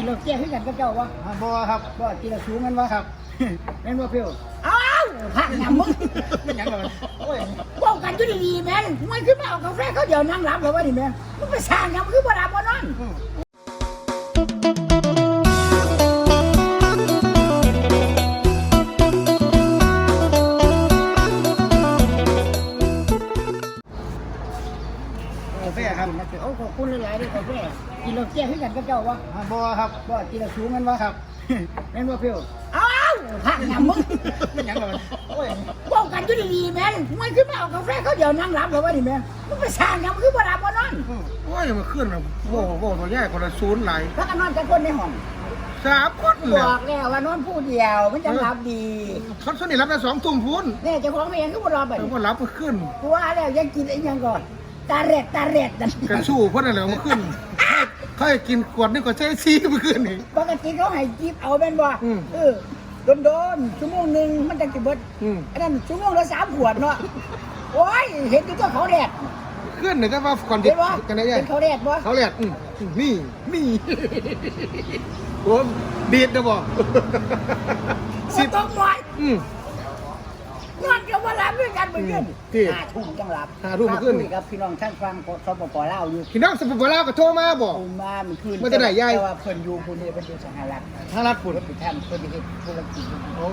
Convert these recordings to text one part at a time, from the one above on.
กินเราแก้ให้กันกับเจ้าวะอ่าบ่ครับบ่กินเราสูงกันวะครับแม่นบ่เพียวอ้าวพักหยังมึงเป็นหยังไงโอ้ยบอกกันอยู่ดีๆแม่นมันขึ้นมาเอากาแฟเขาเดี๋ยวนั่งรับแล้ววะนี่แม่นมึงไปสร้างหยังมึงคือบ่รับบ่นอน กินเราแก้ให้กันกับเจ้าวะอ่าบ่ครับบ่กินเราสูงกันวะครับแม่นบ่เพียวอ้าวพักหยังมึงเป็นหยังไงโอ้ยบอกกันอยู่ดีๆแม่นมันขึ้นมาเอากาแฟเขาเดี๋ยวนั่งรับแล้ววะนี่แม่นมึงไปสร้างหยังมึงคือบ่รับบ่นอนอืมโอ้ยมันขึ้นแบบโว้โว้ตัวใหญ่คนละศูนย์ไหลายพักกันนอนกันคนในห้องสามคนบเลยอกแล้วว่านอนผู้เดียวมันจะรับดีเขาสนิทรับได้สองทุ่มพุนแม่เจ้าของเองก็บ่รอบัดแต่นี้ว่ารับมันขึ้นกูว่าแล้วยังกินไอ้หยังก่อนตาแรดตาแรดนั่น กระสู้เพ่นอะไรมันขึ้น เขาให้กินขวดนี่ก็ใช้ซีมันขึ้นนี่ ปกติเขาให้จิบเอาแม่นบ่อืม เออโดนๆชั่วโมงหนึงมันจังสิเบิดอืมอันนั้นชั่วโมงละสามขวดเนาะโอ้ยเห็นอยู่ตัวเขาแรดขึ้นเลยแต่ว่าก่อนเด็เห็กนบ่กันได้ยัเห็นเขาแรดบ่เขาแหลกอืมอืมนี่นี่ ผมดีดนะบอก สิต้องนอนอืม นอนก็บ่หลับด้วยกันเหมือนกันที่ห้าทุ่มจังหลับห้าทุ่มเมื่อคืนคุยกับพี่น้องท่านฟังสปปลาวอยู่พี่น้องสปปลาวก็โทรมาบอก คุณมาเมื่อคืนมาจากไหนยาย แต่ว่าเพิ่นอยู่พุ่นนี่เพิ่นอยู่สหรัฐทางรัฐปุ่นเพิ่นไปทำเพิ่นไปเฮ็ดธุรกิจโอ้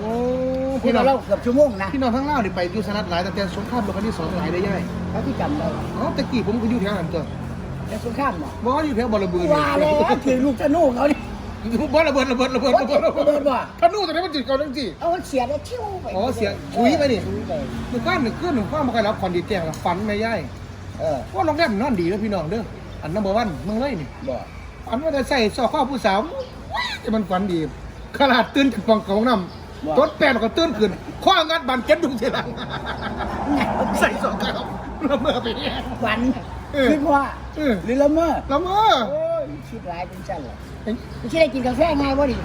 พี่พี่น้น้อองงเราเกือบชั่วโมงนะพี่น้องทั้งเล่าวนี่ไปอยู่สหรัฐหลายตั้งแต่สงครามโลกครั้งที่สองหลายได้ยังไงเขาที่จำได้อ๋อตะกี้ผมก็อยู่แถวนั้นตัวแต่สงครามเนาะบ่อยู่แถวบอระเบือว่าแล้วถือลูกธนูเขานี่ บ่ระเบิดระเบิดระเบิดระเบิดระเบิดระเบิดบ่ธนูตัวนี้มันจิตเก่าจังซี่เอามันเสียแล้วชิวไปอ๋อเสียถุยไปนี่ถุยไปหนึ่งก้อนหนึ่งขึ้นหนึ่งข้อมาใครรับคอนดีแจ้งแล้วฝันไม่ย่ายเออว่าโรงแรมนอนดีนะพี่น้องเด้ออันนัมเบอร์วันเมืองเลยนี่บ่ฝันว่าจะใส่ซอกข้อผู้สาวจะมันฝันดีขนาดตื่นจากฟองของน้ำตดแปดก็ตื่นขึ้นข้องัดบันเก็ตดุงเสียหลังใส่ซอกข้าวละเมอไปเนี่ยฝันเออคิดว่าเออหรือละเมอละเมอโอ้ยคิดหลายเป็นจังเลยเอ้ ยไม่ใช่ได้กินกาแฟง่ายบ่ดิ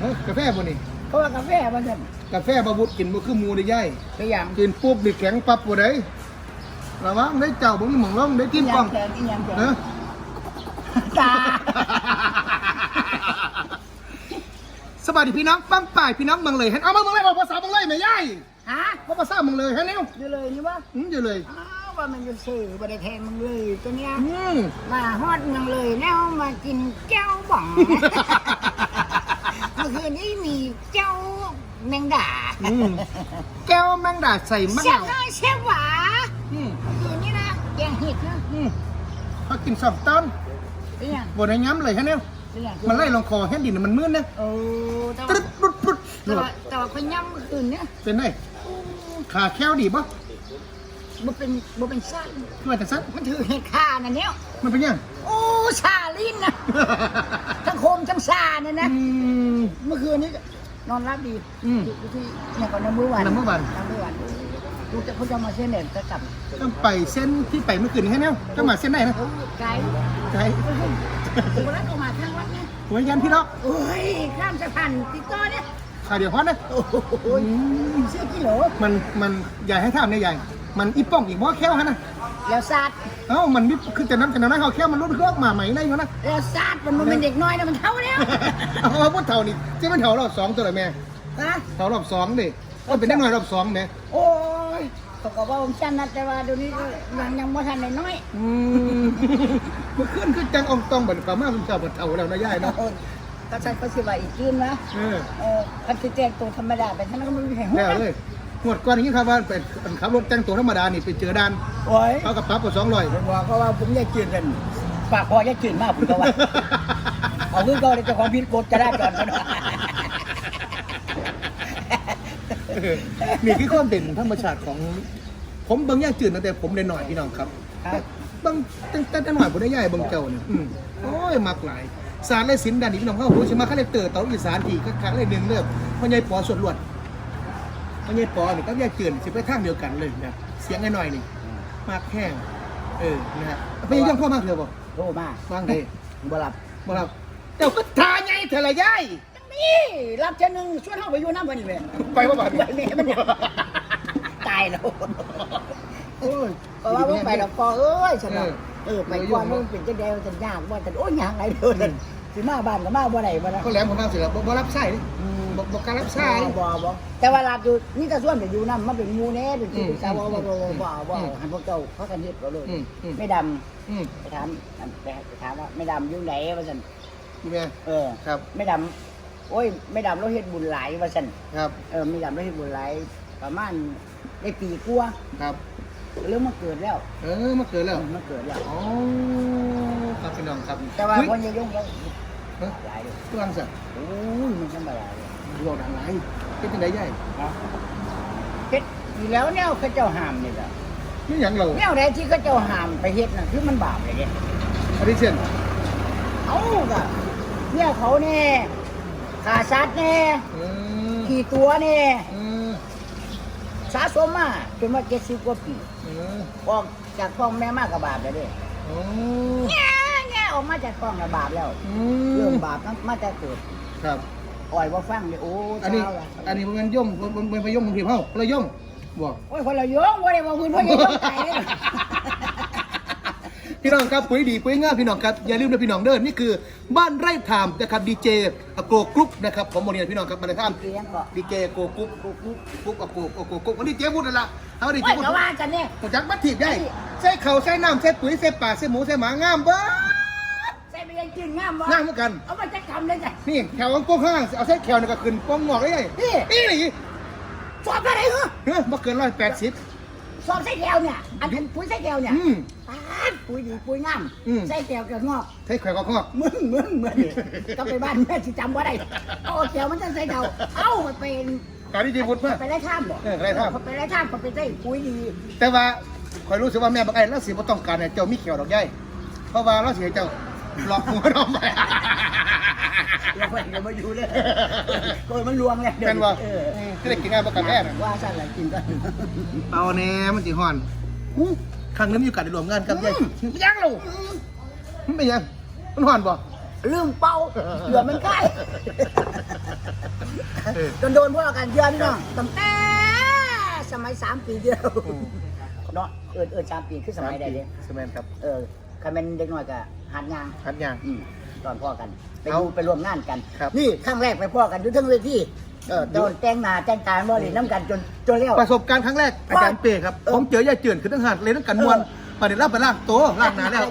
เฮ้ยกาแฟบ่นี่เพราะว่ากาแฟมันนั่นกาแฟบาบุดกินบ่คือหมูได้ย่ายตัวอย่างกินปุ๊บดิแข็งปั๊บบ่ได้ระวังได้เจ้าบ่มีหม่องร่องได้กินกล้องแกงอีหยังแกงเนอะตาสวัสดีพี่น้องปังป่ายพี่น้องเมืองเลยเห็นเอามาเมืองเลยบอกภาษาเมืองเลยไม่ย่ายฮะว่าภาษาเมืองเลยให้เร็วอยู่เลยนี่วะอืมอยู่เลยอ้าวว่ามันจะซื้อบ่ได้แทงมึงเลยตัวเนี้ยอืมมาฮอดเมืองเลยแล้ว มากินแก้วบ่อง เมื่อคืนนี้มีเจ้าแมงดาอืมแก้วแมงดาใส่มะเสียนาวน้อยเสียหวาอืมเมื่อคืนนี้นะแกงเห็ดนะอืมพอกินสองต้นเป็นยังบนได้ย้ำเลยให้เร็วเป็นยังมันไล่ลงคอแห้ดินมันมืดนะโอ้แต่ตรึว่าดปุดปุดแต่ว่าแต่ว่าคนย่ำเมื่อคืนเนี่ยเป็นไงขาแค้วดีปะบ่เป็นบ่เป็นสั้นคือว่าแต่สั้นมันถือเห็ดข่าน่ะเนี่ยมันเป็นยังโอ้ ชาลิ้นนะ ทั้งโคมทั้งชาเนี่ยนะ อืม เมื่อคืนนี้ก็นอนรับดีอืม อยู่ที่อย่างก่อนน้ำมือวันน้ำมื้อวันน้ำมือวันลูกจะเขาจะมาเส้นเด่นจะกลับต้องไปเส้นที่ไปเมื่อคืนนี้ให้เร็วต้องมาเส้นไหนนะโอ้ไกลใช่ถึงวันนั้นออกมาทางวัดเนี่ยหัวยันพี่น้องโอ้ยข้ามสะพานติดต่อเนี่ยขาเดียวฮอตนะโอ้โหเสื้อกิโลมันมันใหญ่ให้ท่ามเนี่ยใหญ่ มันอีป้องอีกบ่แค้วฮะนะ แล้วซาดเอ้ามันมีคือจะนั้นจะนั้นเขาแค้วมันรุดเครื่องมาใหม่ได้อยู่นะแล้วซาดมันมันเป็นเด็กน้อยนะมันเท่าแล้วเอาเอาพูดเท่านี่จะเป็นเท่ารอบสองตัวเลยแม่ฮะเท่ารอบสองดิก็เป็นได้หน่อยรอบสองแม่โอ้ยเขาก็ว่าผมจันนะแต่ว่าเดี๋ยวนี้ก็ยังยังไม่ทันได้น้อยอืมเมื่อคืนคือจังอองตองบันกามาเป็นเจ้าบันเท่าแล้วนะยายเนาะเออก็ใช่เขาสิว่าอีกคืนนะเออเออคันสิแจกตัวธรรมดาไปท่านก็ไม่มีใครแล้วเลย หมดก่อนอย่างนี้ครับว่าเป็นเป็นขับรถแต่งตัวธรรมดานี่ไปเจอด่านโอ้ยเขากับปรับกว่าสองร้อยผมบอกเขาว่าผมอยากจืดกันปากคออยากจืดมากผมก็ว่าเอาขึ้นก็เลยเจ้าของพิษกดจะได้ก่อนกันว่านี่คือความเด่นธรรมชาติของ ผมเบิ่งย่างจืดตั้งแต่ผมเด็กหน่อยพี่น้องครับครับบางตั้งแต่หน่อยผมได้ย่ายเบางเจ้าเนี่ยอืมโอ้ยมักหลายสารและศิลป์ด้านนี้พี่น้องเขารู้ใช่ไหมเขาเลยเติร์เตาอีสานอีกครั้งเลยหนึ่งเรื่องพ่อใหญ่ปอส่วนลวด พ่อใหญ่ปอนี่ก็ย่าเจือนสิไปทางเดียวกันเลยนะเสียงหน่อยๆนี่มากแห้งเออนะฮะพยายามเข้ามากเลยบ่โทรมาฟังเลยบ่รับบ่ครับเจ้าก็ทาใหญ่เถอะละย่ายนี่รับเจ้าหนึ่งชวนเข้าไปอยู่น้ำวันนี้แม่ไปว่าบาดไปแม่มันเนี่ยตายแล้วโอ้ยเพราะว่าผมไปดอกคอเอ้ยฉันว่าเออเออไปก่อนมันเป็นจะเดียวจะยากว่าแต่โอ้ยยากไรเด้อนั่นสิมาบ้านก็มาบ่ได้บ่นะเขาแหลมของนางเสือบ่บ่รับสาย บ่บ่การรับสายบ่บ่บ่แต่ว่ารับอยู่นี่ก็ส่วนไปอยู่นำมาเป็นหมู่แน่เป็นที่ปรึกษาบ่บ่บ่บ่บ่หันพวกเจ้าเขากันเฮ็ดบ่เลยไม่ดำอืไปถามไปถามว่าไม่ดำอยู่ไหนว่าซั่นแม่เออครับไม่ดำโอ้ยไม่ดำเราเฮ็ดบุญหลายว่าซั่นครับเออไม่ดำเราเฮ็ดบุญหลายประมาณได้ปีกว่าครับเรื่องมาเกิดแล้ว เออมาเกิดแล้วมาเกิดแล้วอ๋อครับพี่น้องครับ แต่ว่าเฮ้ยพ่อใหญ่ยงเราเฮ้ยหลายเลยตัวอังสัตว์โอ้ยมันธรรมดาเลย เราดังไรเป็นจังไดใหญ่นะเฮ็ดอยู่แล้วแนวเขาเจ้าห้ามนี่แหละนี่หยังเราแนวใดที่เขาเจ้าห้ามไปเฮ็ดน่ะคือมันบาปเลยเด้อันนี้เช่นเอาก็เนี่ยเขาแน่ขาสัตว์แน่เออขี่ตัวแน่เออสะสมมาจนว่า70กว่าปีเออออกจากท้องแม่มากกับบาปแล้วเด้โอ้แง่แง่ออกมาจากท้องกับบาปแล้ว อืเรื่องมบาปนั้นมาแต่เกิดครับ อ่อยว่าฟังเลยโอ้อันนี้ เจ้าล่ะอันนี้มันย่อมมันมันไปย่อมบางทีเฮาคนละย่อมบอก โอ้ยคนละโยงว่าได้ว่าคุณพ่อยังต้องไก่เลย พี่น้องครับปุ๋ยดีปุ๋ยง่ายพี่น้องครับอย่าลืมนะพี่น้องเด้อนี่คือบ้านไร่ไทม์นะครับดีเจโกกรุ๊ปนะครับผมโมเนียพี่น้องครับบ้านไร่ไทม์เกียงก็ดีเจโกกรุ๊ปโกกรุ๊ปกรุ๊ปกับโกโกโกกรุ๊ปวันนี้เจ๊พูดนั่นละเอาดิโอ้เจ๊ยพูดก็ว่ากันเนี่ย ผมจักบัตรถีบได้ใส่เข่าใส่น้ำใส่ปุ๋ยใส่ป่าใส่หมูใส่หมางามเบ้อใส่ไปยั งกินงามวะงามเหมือนกัน เอามาจะทำเลยจ้ะนี่แถวของโป้งข้างเอาใส่แขวนี่ก็ขึ้นโป้งงอกเลยไงนี่นี่นี่สอบอะไรเหรอเฮ้ยบ่เกินร้อยแปดสิบ สอบใส่แก้วเนี่ยอันเป็นปุ๋ยใส่แก้วเนี่ยอืมปาดปุ๋ยดีปุ๋ยงามอืมใส่แก้วเกิดงอกใส่แขวก็งอกมึนมึนมึนก็ไปบ้านแม่สิจำว่าได้เอาแก้วมันจะใส่เก่าเอ้ามันเป็นการที่เจ๊พูดเพื่อไปไล่ข้ามบ่เออไล่ข้าม ไปไล่ข้ามก็ไปใส่ปุ๋ยดีแต่ว่าคอยรู้สึกว่าแม่บางไอ้เราสิบ่ต้องการให้เจ้ามีเขียวดอกใหญ่เพราะว่าเราสิให้เจ้า หลอกหัวน้องไป เราไปกันมาอยู่เลยโดยมันลวงเลยเป็นว่าเออจะได้กินง่ายบ่กันแน่น่ะว่าสั่นอะไรกินกันเอาแน่มันสิฮ้อนอู้ครั้งนี้มีโอกาสได้ร่วมงานกับยายยังลูกมันเป็นยัง มันฮ้อนบ่ ลืมเป่าเหลือมันใกล้เออ จนโดนพวกกันเยือนน้องตั้งแต่สมัยสามปีเดียวอืมเนาะเอินเอินสามปีคือสมัยใดเลยสมัยครับ เออใครเป็นเด็กน้อยก็ หัดยางทันยังอืมตอนพ่อกัน ไปเอาดูไปร่วมงานกันครับ นี่ครั้งแรกไปพ่อกันอยู่ทั้งเวทีเออตอนแต่งหน้าแต่งตาบ่ได้น้ำกันจนจนเลี้ยวประสบการณ์ครั้งแรกอาจารย์เป้ครับ เออผมเจอยายเจือนคือทั้งหาดเลยทั้งกันมวนเออประเดี๋ยวเราไปล่างโต๊ะล่างหนาแล้ว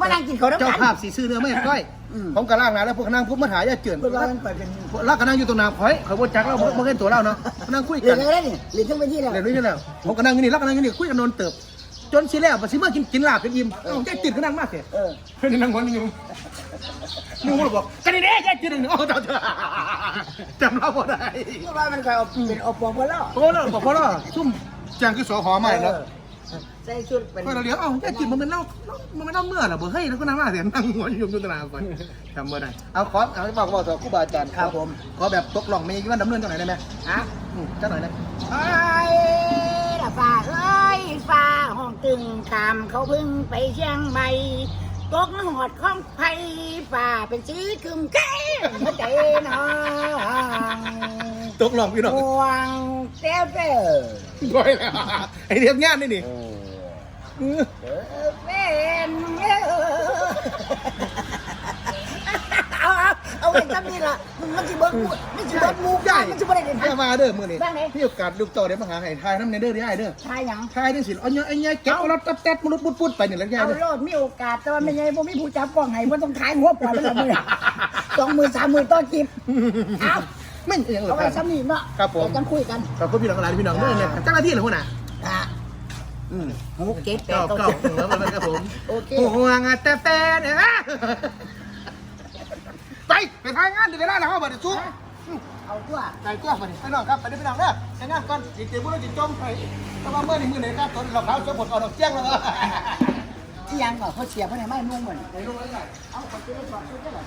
มานั่งกินข้าวน้ำกันเจ้าภาพสีซื้อเนื้อไม่ก้อยอืม ผมก็ล่างหนาแล้วพวกนั่งพุทธมาถ่ายยายเจือนเพิ่นว่ามันไปเป็นล่างก็นั่งอยู่ตรงหนาข่อยข่อยบนจักเราเมื่อกี้ตัวเราเนาะนั่งคุยเรีกัยนนอะไรนี่เรียนทั้งเวทีแล้วเดี๋ยวนี้แล้วผมก็นั่งอยู่นี่แล้วก็นั่งอยู่นี่คุยกันนนเติบ จนสิแล้วปสิมากินกินลาบเป็นอิ่มเอ้ายายจืดก็นั่งมากเสียเออเพื่อนนั่งหัวนี่อยู่มึงก็บอกกันนี่เด้ยายจืดหนึ่งโอ้เจ้าเจ้าจำเราบ่ได้เพราะว่ามันก็เอาเป็นอปปลโอ้แล้วบอกพ่อแล้วซุ่มจางคือสอหอใหม่แล้วใส่ชุดเป็นพอเราเลี้ยงเอ้าแค่กินมันเป็นเหล้ามันไม่ต้องเมื่อหรอเบอร์เฮ้ยแล้วก็นั่งหน้าเสียนั่งหัวอยู่ตลาดก่อนจำเมื่อไหร่เอาขอเอาให้บอกบอกต่อครูบาอาจารย์ครับผมขอแบบตกล่องไม่กี่วันดำเนินจังไหนได้ไหมฮะอืมจังหน่อยนะไอ้ ละฟ้าเอ้ยฟ้าห้องตึงตามเขาพึ่งไปเชียงใหม่ตกหอดข้องไผ่ฟ้าเป็นสีกึมแก้มหัวใจน้องตกล่องพี่น้องห่วงเต้วเต้วร้อยแล้วไอเรียบงานนี่นี่เออเออเป็นเออ เอาเอาเอาไว้ทำนี่ล่ะมันจะเบิ้งมูมันจะเบิ้งมูกันมันจะไม่ได้เด่นแค่มาเด้อมือนี่บ้างไหนพี่โอกาสลูกต่อได้มาหาไห้ทายน้ำในเด้อได้เด้อทายหยัง ทายได้สิเอาเงี้ยไอ้เงี้ยแก๊ปเอารถตัดตัดมุดปุดปุดไปนี่แล้วแย่เอาเด้อ โลดมีโอกาสแต่ว่าไม่ใช่ผมมีผู้จับกล้องให้มันต้องขายหัวปล่อยมันละมือสองมือสามมือต้นจิบเอาไม่เอียงหรอเอากไว้ครับ ซ้ำนี่เนาะครับผม เดี๋ยวจังคุยกันขอบคุณพี่น้องหลายพี่น้องด้วยเนี่ยเจ้าหน้าที่เหรอหัวหน้า อะอืม หกเจ็ดแปดเก้าเก้าเก้าสิบแล้วมันครับผมโอเคโอ้โหงานแต่แต่เนี่ยฮะ ไปทายงานเดี๋ยวไวลาแล้วเขาเบิดูซุ้เอาตัวใส่ตัวมาดิไปนอนครับไปดิไปน้อนเด้อไปงานก่อนจิตเจ็บมือจิตจมไปก็มาเมื่อนี่มือไหนครับตอนหลอกเขาสมบทเอาดอกเจี้ยงแล้วที่ยังหรอนเขาเสียเพราะไหนไม่นุ่มเหมือนเดี๋ยวรู้แล้วไงเอาขอเจอก่อนเจอก่อน